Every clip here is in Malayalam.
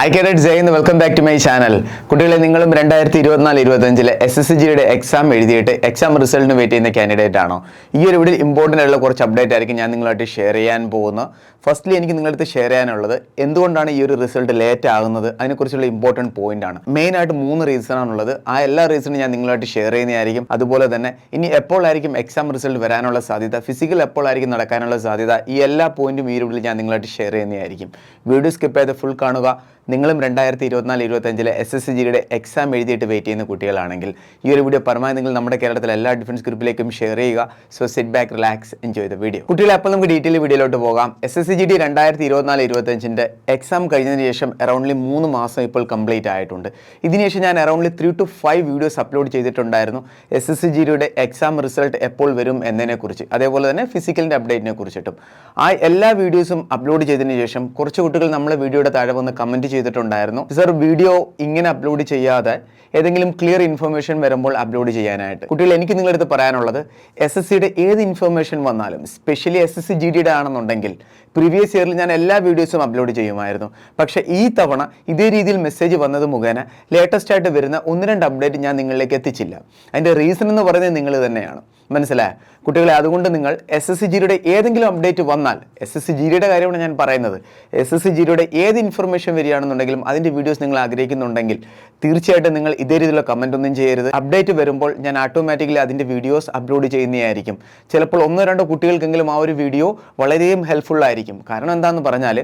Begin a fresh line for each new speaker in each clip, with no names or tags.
ഹായ് കേരറ്റ് ജയ് എന്ന് welcome back to my channel കുട്ടികളെ നിങ്ങളും രണ്ടായിരത്തി ഇരുപത്തിനാല് ഇരുപത്തഞ്ചിലെ എസ് എസ് ജിയുടെ എക്സാം എഴുതിയിട്ട് എക്സാം റിസൾട്ടിന് വെയിറ്റ് ചെയ്യുന്ന കാൻഡിഡേറ്റ് ആണോ? ഈ ഒരു വീട്ടിൽ ഇമ്പോർട്ടന്റ് ആയിട്ടുള്ള കുറച്ച് അപ്ഡേറ്റ് ആയിരിക്കും ഞാൻ നിങ്ങളായിട്ട് ഷെയർ ചെയ്യാൻ പോകുന്നത്. ഫസ്റ്റ്ലി എനിക്ക് നിങ്ങളുടെ അടുത്ത് ഷെയർ ചെയ്യാനുള്ളത് എന്തുകൊണ്ടാണ് ഈ ഒരു റിസൾട്ട് ലേറ്റ് ആകുന്നത്? അതിനെക്കുറിച്ചുള്ള ഇമ്പോർട്ടന്റ് പോയിന്റ് ആണ്. മെയിൻ ആയിട്ട് മൂന്ന് റീസൺ ആണുള്ളത്. ആ എല്ലാ റീസണും ഞാൻ നിങ്ങളായിട്ട് ഷെയർ ചെയ്യുന്നതായിരിക്കും. അതുപോലെ തന്നെ ഇനി എപ്പോഴായിരിക്കും എക്സാം റിസൾട്ട് വരാനുള്ള സാധ്യത? ഫിസിക്കൽ എപ്പോഴായിരിക്കും നടക്കാനുള്ള സാധ്യത? ഈ എല്ലാ പോയിന്റും ഈ വീഡിയോയിൽ ഞാൻ നിങ്ങളായിട്ട് ഷെയർ ചെയ്യുന്നതായിരിക്കും. വീഡിയോ സ്കിപ്പ് ചെയ്ത് ഫുൾ കാണുക. നിങ്ങളും രണ്ടായിരത്തി ഇരുപത്തിനാല് ഇരുപത്തഞ്ചിലെ എസ് എസ് സി ജിയുടെ എക്സാം എഴുതിയിട്ട് വെയിറ്റ് ചെയ്യുന്ന കുട്ടികളാണെങ്കിൽ ഈ ഒരു വീഡിയോ പരമാവധി നിങ്ങൾ നമ്മുടെ കേരളത്തിലെ എല്ലാ ഡിഫൻസ് ഗ്രൂപ്പിലേക്കും ഷെയർ ചെയ്യുക. So set back relax enjoy the video കുട്ടികളെ അപ്പോൾ നമുക്ക് ഡീറ്റെയിൽ വീഡിയോയിലോട്ട് പോകാം S S C G D രണ്ടായിരത്തി ഇരുപത്തിനാല് ഇരുപത്തഞ്ചിന്റെ എക്സാം കഴിഞ്ഞതിന് ശേഷം അറൗണ്ട്ലി മൂന്ന് മാസം ഇപ്പോൾ കംപ്ലീറ്റ് ആയിട്ടുണ്ട്. ഇതിനുശേഷം ഞാൻ aroundly three two five videos upload ചെയ്തിട്ടുണ്ടായിരുന്നു. എസ് എസ് സി ജിയുടെ എക്സാം റിസൾട്ട് എപ്പോൾ വരും എന്നതിനെക്കുറിച്ച്. അതേപോലെ തന്നെ ഫിസിക്കലിന്റെ അപ്ഡേറ്റിനെ കുറിച്ചിട്ടും. ആ എല്ലാ വീഡിയോസും അപ്ലോഡ് ചെയ്തതിന് ശേഷം കുറച്ച് കുട്ടികൾ നമ്മളെ വീഡിയോയുടെ താഴെ വന്ന് കമന്റ് ചെയ്തിട്ടുണ്ടായിരുന്നു. സർ വീഡിയോ ഇങ്ങനെ അപ്ലോഡ് ചെയ്യാതെ ഏതെങ്കിലും ക്ലിയർ ഇൻഫർമേഷൻ വരുമ്പോൾ അപ്ലോഡ് ചെയ്യാനായിട്ട്. കുട്ടികൾ എനിക്ക് നിങ്ങളുടെ അടുത്ത് പറയാനുള്ളത് എസ് എസ് സിയുടെ ഏത് ഇൻഫർമേഷൻ വന്നാലും specially S S C G ഡിയുടെ ആണെന്നുണ്ടെങ്കിൽ പ്രീവിയസ് ഇയറിൽ ഞാൻ എല്ലാ വീഡിയോസും അപ്ലോഡ് ചെയ്യുമായിരുന്നു. പക്ഷേ ഈ തവണ ഇതേ രീതിയിൽ മെസ്സേജ് വന്നത് മുഖേന ലേറ്റസ്റ്റ് ആയിട്ട് വരുന്ന ഒന്ന് രണ്ട് അപ്ഡേറ്റ് ഞാൻ നിങ്ങളിലേക്ക് എത്തിച്ചില്ല. അതിന്റെ റീസൺ എന്ന് പറയുന്നത് നിങ്ങൾ തന്നെയാണ്. മനസ്സിലായ? കുട്ടികളെ അതുകൊണ്ട് നിങ്ങൾ എസ് എസ് സി ജിയുടെ ഏതെങ്കിലും അപ്ഡേറ്റ് വന്നാൽ എസ് എസ് സി ജിയുടെ കാര്യമാണ് ഞാൻ പറയുന്നത്. എസ് എസ് സി ജിയുടെ ഏത് ഇൻഫർമേഷൻ വരികയാണെന്നുണ്ടെങ്കിലും അതിന്റെ വീഡിയോസ് നിങ്ങൾ ആഗ്രഹിക്കുന്നുണ്ടെങ്കിൽ തീർച്ചയായിട്ടും നിങ്ങൾ ഇതേ രീതിയിലുള്ള കമന്റ് ഒന്നും ചെയ്യരുത്. അപ്ഡേറ്റ് വരുമ്പോൾ ഞാൻ ഓട്ടോമാറ്റിക്കലി അതിന്റെ വീഡിയോസ് അപ്ലോഡ് ചെയ്യുന്നതായിരിക്കും. ചിലപ്പോൾ ഒന്നോ രണ്ടോ കുട്ടികൾക്കെങ്കിലും ആ ഒരു വീഡിയോ വളരെയും ഹെൽപ്ഫുൾ ആയിരിക്കും. കാരണം എന്താണെന്ന് പറഞ്ഞാൽ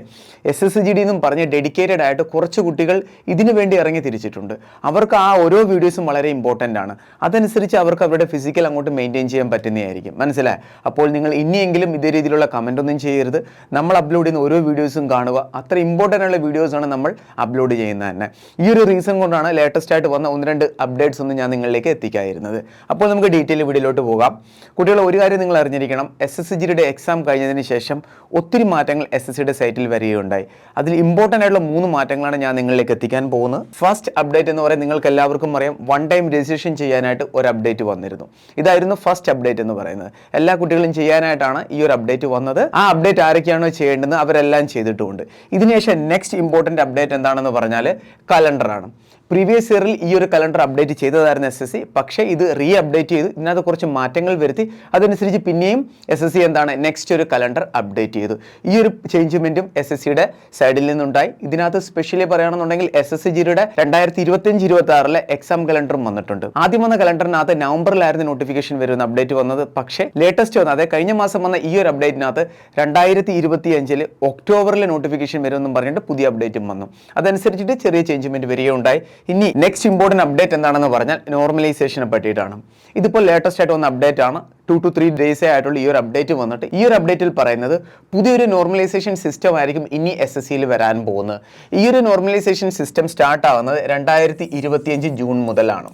എസ് എസ് ജി ഡി എന്നും പറഞ്ഞ് ഡെഡിക്കേറ്റഡ് ആയിട്ട് കുറച്ച് കുട്ടികൾ ഇതിനു വേണ്ടി ഇറങ്ങി തിരിച്ചിട്ടുണ്ട്. അവർക്ക് ആ ഓരോ വീഡിയോസും വളരെ ഇമ്പോർട്ടന്റ് ആണ്. അതനുസരിച്ച് അവർക്ക് അവരുടെ ഫിസിക്കൽ അങ്ങോട്ട് മെയിന്റെയിൻ ചെയ്യാൻ പറ്റുന്നതായിരിക്കും. മനസ്സിലായി? അപ്പോൾ നിങ്ങൾ ഇനിയെങ്കിലും ഇതേ രീതിയിലുള്ള കമന്റ് ഒന്നും ചെയ്യരുത്. നമ്മൾ അപ്ലോഡ് ചെയ്യുന്ന ഓരോ വീഡിയോസും കാണുക. അത്ര ഇമ്പോർട്ടന്റ് ആയിട്ടുള്ള വീഡിയോസാണ് നമ്മൾ അപ്ലോഡ് ചെയ്യുന്നത് തന്നെ. ഈ ഒരു റീസൺ കൊണ്ടാണ് ലേറ്റസ്റ്റ് ആയിട്ട് വന്ന ഒന്ന് രണ്ട് അപ്ഡേറ്റ്സ് ഒന്നും ഞാൻ നിങ്ങളിലേക്ക് എത്തിക്കായിരുന്നത് അപ്പോൾ നമുക്ക് ഡീറ്റെയിൽ വീഡിയോയിലോട്ട് പോകാം. കുട്ടികൾ ഒരു കാര്യം നിങ്ങൾ അറിഞ്ഞിരിക്കണം. എസ് എസ് ജിയുടെ എക്സാം കഴിഞ്ഞതിന് ശേഷം ഒത്തിരി മാറ്റങ്ങൾ എസ് എസ് സിയുടെ സൈറ്റിൽ വരികയുണ്ടായി. അതിൽ ഇമ്പോർട്ടന്റ് ആയിട്ടുള്ള മൂന്ന് മാറ്റങ്ങളാണ് ഞാൻ നിങ്ങളിലേക്ക് എത്തിക്കാൻ പോകുന്നത്. ഫസ്റ്റ് അപ്ഡേറ്റ് എന്ന് പറയുന്നത് നിങ്ങൾക്ക് എല്ലാവർക്കും അറിയാം. വൺ ടൈം രജിസ്ട്രേഷൻ ചെയ്യാനായിട്ട് ഒരു അപ്ഡേറ്റ് വന്നിരുന്നു. ഇതായിരുന്നു ഫസ്റ്റ് അപ്ഡേറ്റ് എന്ന് പറയുന്നത്. എല്ലാ കുട്ടികളും ചെയ്യാനായിട്ടാണ് ഈ ഒരു അപ്ഡേറ്റ് വന്നത്. ആ അപ്ഡേറ്റ് ആരൊക്കെയാണോ ചെയ്യേണ്ടത് അവരെല്ലാം ചെയ്തിട്ടുമുണ്ട്. ഇതിനുശേഷം നെക്സ്റ്റ് ഇമ്പോർട്ടന്റ് അപ്ഡേറ്റ് എന്താണെന്ന് പറഞ്ഞാൽ കലണ്ടറാണ് പ്രീവിയസ് ഇയറിൽ ഈ ഒരു കലണ്ടർ അപ്ഡേറ്റ് ചെയ്തതായിരുന്നു എസ് എസ് സി പക്ഷേ ഇത് റീ അപ്ഡേറ്റ് ചെയ്തു ഇതിനകത്ത് കുറച്ച് മാറ്റങ്ങൾ വരുത്തി. അതനുസരിച്ച് പിന്നെയും എസ് എസ് സി എന്താണ് നെക്സ്റ്റ് ഒരു കലണ്ടർ അപ്ഡേറ്റ് ചെയ്തു. ഈ ഒരു ചേഞ്ച്മെന്റും എസ് എസ് സിയുടെ സൈഡിൽ നിന്നുണ്ടായി. ഇതിനകത്ത് സ്പെഷ്യലി പറയുകയാണെന്നുണ്ടെങ്കിൽ എസ് എസ് സി ജിയുടെ രണ്ടായിരത്തി ഇരുപത്തിയഞ്ച് ഇരുപത്തി ആറിലെ എക്സാം കലണ്ടറും വന്നിട്ടുണ്ട്. ആദ്യം വന്ന കലണ്ടറിനകത്ത് നവംബറിലായിരുന്നു നോട്ടിഫിക്കേഷൻ വരുന്ന അപ്ഡേറ്റ് വന്നത്. പക്ഷേ ലേറ്റസ്റ്റ് വന്ന അതായത് കഴിഞ്ഞ മാസം വന്ന ഈ ഒരു അപ്ഡേറ്റിനകത്ത് രണ്ടായിരത്തി ഇരുപത്തി അഞ്ചിൽ ഒക്ടോബറിലെ നോട്ടിഫിക്കേഷൻ വരുമെന്നും പറഞ്ഞിട്ട് പുതിയ അപ്ഡേറ്റും വന്നു. അതനുസരിച്ചിട്ട് ചെറിയ ചേഞ്ച്മെന്റ് വരികയുണ്ടായി. ഇനി നെക്സ്റ്റ് ഇമ്പോർട്ടന്റ് അപ്ഡേറ്റ് എന്താണെന്ന് പറഞ്ഞാൽ നോർമലൈസേഷനെ പറ്റിയിട്ടാണ്. ഇതിപ്പോൾ ലേറ്റസ്റ്റ് ആയിട്ട് വന്ന അപ്ഡേറ്റ് ആണ്. ടു ടു ത്രീ ഡേയ്സേ ആയിട്ടുള്ള ഈ ഒരു അപ്ഡേറ്റ് വന്നിട്ട്. ഈ ഒരു അപ്ഡേറ്റിൽ പറയുന്നത് പുതിയൊരു നോർമലൈസേഷൻ സിസ്റ്റം ആയിരിക്കും ഇനി എസ് എസ് സിയിൽ വരാൻ പോകുന്നത്. ഈ ഒരു നോർമലൈസേഷൻ സിസ്റ്റം സ്റ്റാർട്ട് ആവുന്നത് രണ്ടായിരത്തി ഇരുപത്തിയഞ്ച് ജൂൺ മുതലാണ്.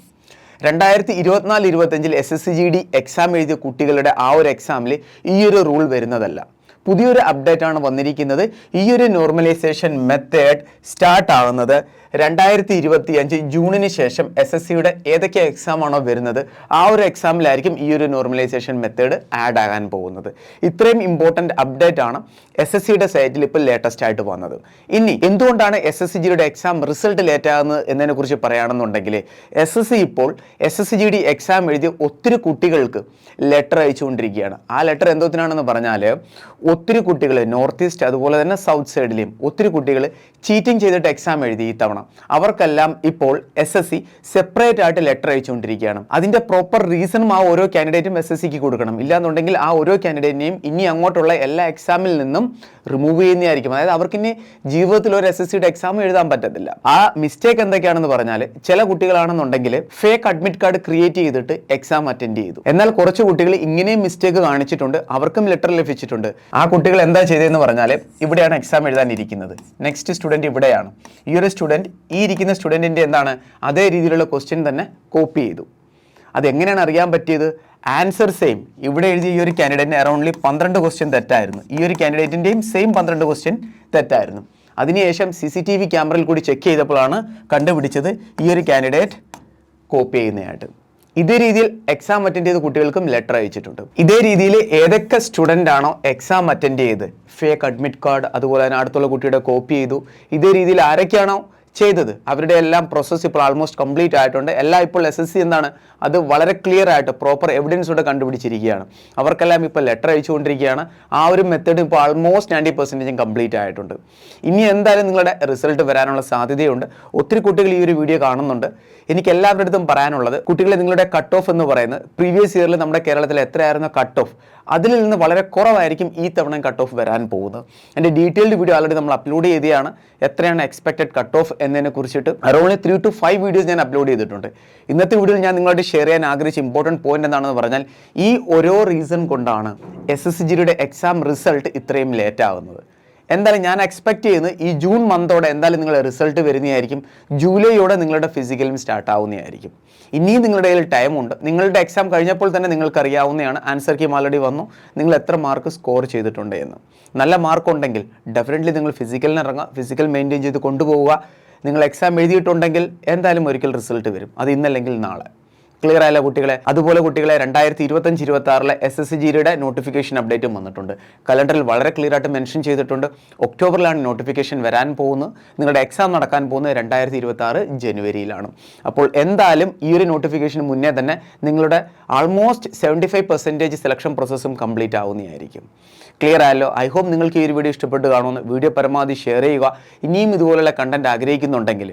രണ്ടായിരത്തി ഇരുപത്തിനാല് ഇരുപത്തഞ്ചിൽ S S C G D exam എഴുതിയ കുട്ടികളുടെ ആ ഒരു എക്സാമിൽ ഈ ഒരു റൂൾ വരുന്നതല്ല. പുതിയൊരു അപ്ഡേറ്റ് ആണ് വന്നിരിക്കുന്നത്. ഈ ഒരു നോർമലൈസേഷൻ മെത്തേഡ് സ്റ്റാർട്ട് ആവുന്നത് രണ്ടായിരത്തി ഇരുപത്തി അഞ്ച് ജൂണിന് ശേഷം എസ് എസ് സിയുടെ ഏതൊക്കെ എക്സാം ആണോ വരുന്നത് ആ ഒരു എക്സാമിലായിരിക്കും ഈ ഒരു നോർമലൈസേഷൻ മെത്തേഡ് ആഡ് ആകാൻ പോകുന്നത്. ഇത്രയും ഇമ്പോർട്ടന്റ് അപ്ഡേറ്റ് ആണ് എസ് എസ് സിയുടെ സൈറ്റിൽ ഇപ്പോൾ ലേറ്റസ്റ്റ് ആയിട്ട് വന്നത്. ഇനി എന്തുകൊണ്ടാണ് എസ് എസ് സി ജിയുടെ എക്സാം റിസൾട്ട് ലേറ്റ് ആകുന്നത് എന്നതിനെ കുറിച്ച് പറയുകയാണെന്നുണ്ടെങ്കിൽ എസ് എസ് സി ഇപ്പോൾ S S G D exam എഴുതിയ ഒത്തിരി കുട്ടികൾക്ക് ലെറ്റർ അയച്ചുകൊണ്ടിരിക്കുകയാണ്. ആ ലെറ്റർ എന്തോത്തിനാണെന്ന് പറഞ്ഞാൽ ഒത്തിരി കുട്ടികൾ നോർത്ത് ഈസ്റ്റ് അതുപോലെ തന്നെ സൗത്ത് സൈഡിലെയും ഒത്തിരി കുട്ടികൾ ചീറ്റിംഗ് ചെയ്തിട്ട് എക്സാം എഴുതി ഈ തവണ. അവർക്കെല്ലാം ഇപ്പോൾ എസ് എസ് സി സെപ്പറേറ്റ് ആയിട്ട് ലെറ്റർ അയച്ചുകൊണ്ടിരിക്കുകയാണ്. അതിന്റെ പ്രോപ്പർ റീസണും ആ ഓരോ കാൻഡിഡേറ്റും എസ് എസ് സിക്ക് കൊടുക്കണം. ഇല്ലാന്നുണ്ടെങ്കിൽ ആ ഓരോ കാൻഡിഡേറ്റിനെയും ഇനി അങ്ങോട്ടുള്ള എല്ലാ എക്സാമിൽ നിന്നും റിമൂവ് ചെയ്യുന്നതായിരിക്കും അതായത് അവർക്ക് ഇനി ജീവിതത്തിൽ ഒരു എസ് എസ് സിയുടെ എക്സാം എഴുതാൻ പറ്റത്തില്ല. ആ മിസ്റ്റേക്ക് എന്തൊക്കെയാണെന്ന് പറഞ്ഞാൽ ചില കുട്ടികളാണെന്നുണ്ടെങ്കിൽ ഫേക്ക് അഡ്മിറ്റ് കാർഡ് ക്രിയേറ്റ് ചെയ്തിട്ട് എക്സാം അറ്റൻഡ് ചെയ്തു. എന്നാൽ കുറച്ച് കുട്ടികൾ ഇങ്ങനെയും മിസ്റ്റേക്ക് കാണിച്ചിട്ടുണ്ട്. അവർക്കും ലെറ്റർ ലഭിച്ചിട്ടുണ്ട്. ആ കുട്ടികൾ എന്താ ചെയ്തതെന്ന് പറഞ്ഞാൽ ഇവിടെയാണ് എക്സാം എഴുതാനിരിക്കുന്നത്. നെക്സ്റ്റ് സ്റ്റുഡന്റ് ഇവിടെയാണ്. ഈ ഒരു സ്റ്റുഡന്റ് ഈ ഇരിക്കുന്ന സ്റ്റുഡന്റിന്റെ എന്താണ്? അതേ രീതിയിലുള്ള ക്വസ്റ്റ്യൻ തന്നെ കോപ്പി ചെയ്തു. അതെങ്ങനെയാണ് അറിയാൻ പറ്റിയത്? ആൻസർ സെയിം ഇവിടെ എഴുതിയ ഈ ഒരു കാൻഡിഡേറ്റിന് അറൗണ്ട്ലി പന്ത്രണ്ട് ക്വസ്റ്റ്യൻ തെറ്റായിരുന്നു. ഈ ഒരു കാൻഡിഡേറ്റിന്റെയും സെയിം പന്ത്രണ്ട് ക്വസ്റ്റ്യൻ തെറ്റായിരുന്നു. അതിനുശേഷം സി സി ടി വി ക്യാമറയിൽ കൂടി ചെക്ക് ചെയ്തപ്പോഴാണ് കണ്ടുപിടിച്ചത് ഈ ഒരു കാൻഡിഡേറ്റ് കോപ്പി ചെയ്യുന്നതായിട്ട്. ഇതേ രീതിയിൽ എക്സാം അറ്റൻഡ് ചെയ്ത കുട്ടികൾക്കും ലെറ്റർ അയച്ചിട്ടുണ്ട്. ഇതേ രീതിയിൽ ഏതൊക്കെ സ്റ്റുഡന്റ് ആണോ എക്സാം അറ്റൻഡ് ചെയ്ത്? ഫേക്ക് അഡ്മിറ്റ് കാർഡ് അതുപോലെ തന്നെ അടുത്തുള്ള കുട്ടിയുടെ കോപ്പി ചെയ്തു. ഇതേ രീതിയിൽ ആരൊക്കെയാണോ ചെയ്തത്. അവരുടെ എല്ലാം പ്രോസസ്സ് ഇപ്പോൾ ആൾമോസ്റ്റ് കംപ്ലീറ്റ് ആയിട്ടുണ്ട്. എല്ലാം ഇപ്പോൾ എസ് എസ് സി എന്താണ്? അത് വളരെ ക്ലിയർ ആയിട്ട് പ്രോപ്പർ എവിഡൻസ് എവിഡൻസോടെ കണ്ടുപിടിച്ചിരിക്കുകയാണ്. അവർക്കെല്ലാം ഇപ്പോൾ ലെറ്റർ അയച്ചുകൊണ്ടിരിക്കുകയാണ്. ആ ഒരു മെത്തേഡ് ഇപ്പോൾ ആൾമോസ്റ്റ് നയന്റി പെർസെന്റേജും കംപ്ലീറ്റ് ആയിട്ടുണ്ട്. ഇനി എന്തായാലും നിങ്ങളുടെ റിസൾട്ട് വരാനുള്ള സാധ്യതയുണ്ട്. ഒത്തിരി കുട്ടികൾ ഈ ഒരു വീഡിയോ കാണുന്നുണ്ട്. എനിക്ക് എല്ലാവരുടെ അടുത്തും പറയാനുള്ളത് കുട്ടികളെ നിങ്ങളുടെ കട്ട് ഓഫ് എന്ന് പറയുന്നത് പ്രീവിയസ് ഇയറിൽ നമ്മുടെ കേരളത്തിൽ എത്രയായിരുന്നു കട്ട് ഓഫ് അതിൽ നിന്ന് വളരെ കുറവായിരിക്കും ഈ തവണ കട്ട് ഓഫ് വരാൻ പോകുന്നത്. എന്റെ ഡീറ്റെയിൽഡ് വീഡിയോ ആൾറെഡി നമ്മൾ അപ്ലോഡ് ചെയ്തതാണ്. എത്രയാണ് എക്സ്പെക്റ്റഡ് കട്ട് ഓഫ് എന്നതിനെ കുറിച്ചിട്ട്. Around three two five videos ഞാൻ അപ്ലോഡ് ചെയ്തിട്ടുണ്ട്. ഇന്നത്തെ വീഡിയോയിൽ ഞാൻ നിങ്ങളോട് ഷെയർ ചെയ്യാൻ ആഗ്രഹിച്ച ഇമ്പോർട്ടന്റ് പോയിന്റ് എന്താണെന്ന് പറഞ്ഞാൽ ഈ ഓരോ റീസൺ കൊണ്ടാണ് എസ് എസ് ജിയുടെ എക്സാം റിസൾട്ട് ഇത്രയും ലേറ്റ് ആവുന്നത്. എന്തായാലും ഞാൻ എക്സ്പെക്ട് ചെയ്യുന്നത് ഈ ജൂൺ മന്തോടെ എന്തായാലും നിങ്ങളുടെ റിസൾട്ട് വരുന്നതായിരിക്കും. ജൂലൈയോടെ നിങ്ങളുടെ ഫിസിക്കലും സ്റ്റാർട്ട് ആവുന്നതായിരിക്കും. ഇനിയും നിങ്ങളുടെ കയ്യിൽ ടൈമുണ്ട് നിങ്ങളുടെ എക്സാം കഴിഞ്ഞപ്പോൾ തന്നെ നിങ്ങൾക്ക് അറിയാവുന്നതാണ് ആൻസർ കീം ആൾറെഡി വന്നു. നിങ്ങൾ എത്ര മാർക്ക് സ്കോർ ചെയ്തിട്ടുണ്ട് എന്ന്. നല്ല മാർക്ക് ഉണ്ടെങ്കിൽ ഡെഫിനറ്റ്ലി നിങ്ങൾ ഫിസിക്കലിന് ഇറങ്ങുക. ഫിസിക്കൽ മെയിന്റെയിൻ ചെയ്ത് കൊണ്ടുപോവുക. നിങ്ങൾ എക്സാം എഴുതിയിട്ടുണ്ടെങ്കിൽ എന്തായാലും ഒരിക്കൽ റിസൾട്ട് വരും. അത് ഇന്നല്ലെങ്കിൽ നാളെ. ക്ലിയർ ആയല്ലോ കുട്ടികളെ? അതുപോലെ കുട്ടികളെ രണ്ടായിരത്തി ഇരുപത്തഞ്ച് ഇരുപത്തി ആറിലെ എസ് എസ് ജിയുടെ നോട്ടിഫിക്കേഷൻ അപ്ഡേറ്റും വന്നിട്ടുണ്ട്. കലണ്ടറിൽ വളരെ ക്ലിയർ ആയിട്ട് മെൻഷൻ ചെയ്തിട്ടുണ്ട്. ഒക്ടോബറിലാണ് നോട്ടിഫിക്കേഷൻ വരാൻ പോകുന്നത്. നിങ്ങളുടെ എക്സാം നടക്കാൻ പോകുന്നത് രണ്ടായിരത്തി ഇരുപത്തി ആറ് ജനുവരിയിലാണ്. അപ്പോൾ എന്തായാലും ഈ ഒരു നോട്ടിഫിക്കേഷന് മുന്നേ തന്നെ നിങ്ങളുടെ almost seventy five percentage selection പ്രോസസ്സും complete ആവുന്നതായിരിക്കും. ക്ലിയർ ആയല്ലോ? ഐ ഹോപ്പ് നിങ്ങൾക്ക് ഈ ഒരു വീഡിയോ ഇഷ്ടപ്പെട്ട് കാണുമെന്ന് വീഡിയോ പരമാവധി ഷെയർ ചെയ്യുക. ഇനിയും ഇതുപോലുള്ള കണ്ടന്റ് ആഗ്രഹിക്കുന്നുണ്ടെങ്കിൽ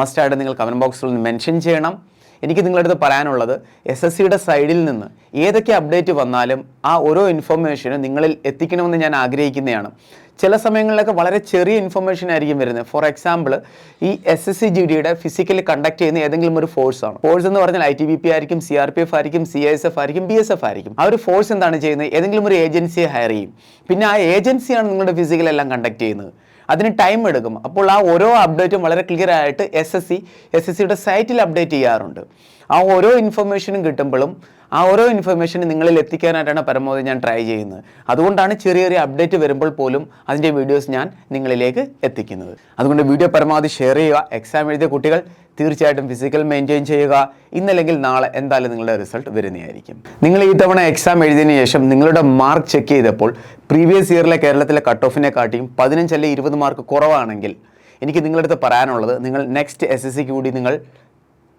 മസ്റ്റായിട്ട് നിങ്ങൾ കമന്റ് ബോക്സിൽ മെൻഷൻ ചെയ്യണം. എനിക്ക് നിങ്ങളടുത്ത് പറയാനുള്ളത് എസ് എസ് സിയുടെ സൈഡിൽ നിന്ന് ഏതൊക്കെ അപ്ഡേറ്റ് വന്നാലും ആ ഓരോ ഇൻഫർമേഷനും നിങ്ങളിൽ എത്തിക്കണമെന്ന് ഞാൻ ആഗ്രഹിക്കുന്നതാണ്. ചില സമയങ്ങളിലൊക്കെ വളരെ ചെറിയ ഇൻഫർമേഷൻ ആയിരിക്കും വരുന്നത്. ഫോർ എക്സാമ്പിൾ ഈ എസ് എസ് സി ജി ഡിയുടെ ഫിസിക്കലി കണ്ടക്ട് ചെയ്യുന്ന ഏതെങ്കിലും ഒരു ഫോഴ്സ് ആണ്. ഫോഴ്സ് എന്ന് പറഞ്ഞാൽ ഐ ടി ബി പി ആയിരിക്കും സി ആർ പി എഫ് ആയിരിക്കും സി എസ് എഫ് ആയിരിക്കും ബി എസ് എഫ് ആയിരിക്കും. ആ ഒരു ഫോഴ്സ് എന്താണ് ചെയ്യുന്നത്? ഏതെങ്കിലും ഒരു ഏജൻസിയെ ഹയർ ചെയ്യും. പിന്നെ ആ ഏജൻസിയാണ് നിങ്ങളുടെ ഫിസിക്കൽ എല്ലാം കണ്ടക്ട് ചെയ്യുന്നത്. അതിന് ടൈം എടുക്കും. അപ്പോൾ ആ ഓരോ അപ്ഡേറ്റും വളരെ ക്ലിയർ ആയിട്ട് S S C S S സിയുടെ സൈറ്റിൽ അപ്ഡേറ്റ് ചെയ്യാറുണ്ട്. ആ ഓരോ ഇൻഫർമേഷനും കിട്ടുമ്പോഴും ആ ഓരോ ഇൻഫർമേഷനും നിങ്ങളിൽ എത്തിക്കാനായിട്ടാണ് പരമാവധി ഞാൻ ട്രൈ ചെയ്യുന്നത്. അതുകൊണ്ടാണ് ചെറിയ ചെറിയ അപ്ഡേറ്റ് വരുമ്പോൾ പോലും അതിന്റെ വീഡിയോസ് ഞാൻ നിങ്ങളിലേക്ക് എത്തിക്കുന്നത്. അതുകൊണ്ട് വീഡിയോ പരമാവധി ഷെയർ ചെയ്യുക എക്സാം എഴുതിയ കുട്ടികൾ തീർച്ചയായിട്ടും ഫിസിക്കൽ മെയിന്റെയിൻ ചെയ്യുക. ഇന്നല്ലെങ്കിൽ നാളെ എന്തായാലും നിങ്ങളുടെ റിസൾട്ട് വരുന്നതായിരിക്കും. നിങ്ങൾ ഈ തവണ എക്സാം എഴുതിയതിന് ശേഷം നിങ്ങളുടെ മാർക്ക് ചെക്ക് ചെയ്തപ്പോൾ പ്രീവിയസ് ഇയറിലെ കേരളത്തിലെ കട്ട് ഓഫിനെ കാട്ടിയും പതിനഞ്ചല്ല ഇരുപത് മാർക്ക് കുറവാണെങ്കിൽ എനിക്ക് നിങ്ങളുടെ അടുത്ത് പറയാനുള്ളത് നിങ്ങൾ നെക്സ്റ്റ് എസ് എസ് സിക്ക് കൂടി നിങ്ങൾ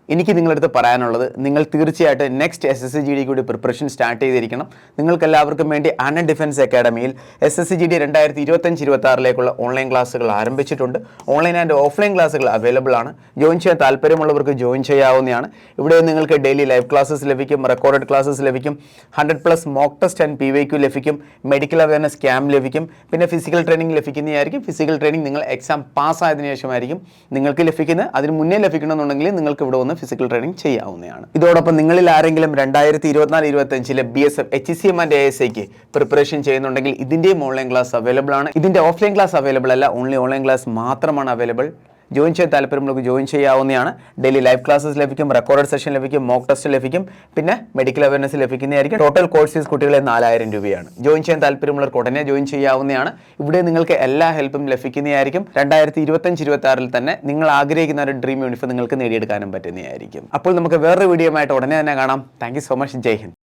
എനിക്ക് നിങ്ങളടുത്ത് പറയാനുള്ളത് നിങ്ങൾ തീർച്ചയായിട്ടും next S S C G D കൂടി പ്രിപ്പറേഷൻ സ്റ്റാർട്ട് ചെയ്തിരിക്കണം. നിങ്ങൾക്കെല്ലാവർക്കും വേണ്ടി അന defence അക്കാഡമിയിൽ S S C G D രണ്ടായിരത്തി ഇരുപത്തഞ്ച് ഇരുപത്തി ആറിലേക്കുള്ള ഓൺലൈൻ ക്ലാസ്സുകൾ ആരംഭിച്ചിട്ടുണ്ട്. ഓൺലൈൻ ആൻഡ് ഓഫ്ലൈൻ ക്ലാസ്സുകൾ അവൈലബിൾ ആണ്. ജോയിൻ ചെയ്യാൻ താല്പര്യമുള്ളവർക്ക് ജോയിൻ ചെയ്യാവുന്നതാണ്. ഇവിടെ നിങ്ങൾക്ക് ഡെയിലി ലൈവ് ക്ലാസ്സസ് ലഭിക്കും റെക്കോർഡഡ് ക്ലാസ്സസ് ലഭിക്കും hundred plus mock test and P Y Q ലഭിക്കും മെഡിക്കൽ അവയർനെസ് ക്യാമ്പ് ലഭിക്കും പിന്നെ ഫിസിക്കൽ ട്രെയിനിങ് ലഭിക്കുന്നതായിരിക്കും. ഫിസിക്കൽ ട്രെയിനിങ് നിങ്ങൾ എക്സാം പാസ്സായതിനു ശേഷമായിരിക്കും നിങ്ങൾക്ക് ലഭിക്കുന്നത്. അതിന് മുന്നേ ലഭിക്കണമെന്നുണ്ടെങ്കിൽ നിങ്ങൾക്ക് ഇവിടെ ഫിസിക്കൽ ട്രെയിനിങ് ചെയ്യാവുന്നതാണ്. ഇതോടൊപ്പം നിങ്ങളിൽ ആരെങ്കിലും രണ്ടായിരത്തി ഇരുപത്തിനാല് ഇരുപത്തഞ്ചിലെ B S F H C M and A S ഐക്ക് പ്രിപ്പറേഷൻ ചെയ്യുന്നുണ്ടെങ്കിൽ ഇതിന്റെയും ഓൺലൈൻ ക്ലാസ് അവൈലബിൾ ആണ്. ഇതിന്റെ ഓഫ്ലൈൻ ക്ലാസ് അവൈലബിൾ അല്ല ഓൺലി ഓൺലൈൻ ക്ലാസ് മാത്രമാണ് അവൈലബിൾ ജോയിൻ ചെയ്യാൻ താല്പര്യമുള്ളവർക്ക് ജോയിൻ ചെയ്യാവുന്നതാണ്. ഡെയിലി ലൈവ് ക്ലാസ്സസ് ലഭിക്കും റെക്കോർഡ് സെഷൻ ലഭിക്കും മോക്ക് ടെസ്റ്റ് ലഭിക്കും പിന്നെ മെഡിക്കൽ അവയർനെസ് ലഭിക്കുന്നതായിരിക്കും. ടോട്ടൽ കോഴ്സ് ഫീസ് കുട്ടികളെ നാലായിരം രൂപയാണ്. ജോയിൻ ചെയ്യാൻ താല്പര്യമുള്ളവർക്ക് ഉടനെ ജോയിൻ ചെയ്യാവുന്നതാണ്. ഇവിടെ നിങ്ങൾക്ക് എല്ലാ ഹെൽപ്പും ലഭിക്കുന്നതായിരിക്കും. രണ്ടായിരത്തി ഇരുപത്തഞ്ച് ഇരുപത്തി ആറിൽ തന്നെ നിങ്ങൾ ആഗ്രഹിക്കുന്ന ഒരു ഡ്രീം യൂണിഫോം നിങ്ങൾക്ക് നേടിയെടുക്കാനും പറ്റുന്നതായിരിക്കും. അപ്പോൾ നമുക്ക് വേറൊരു വീഡിയോ ആയിട്ട് ഉടനെ തന്നെ കാണാം. Thank so much Jai Hind.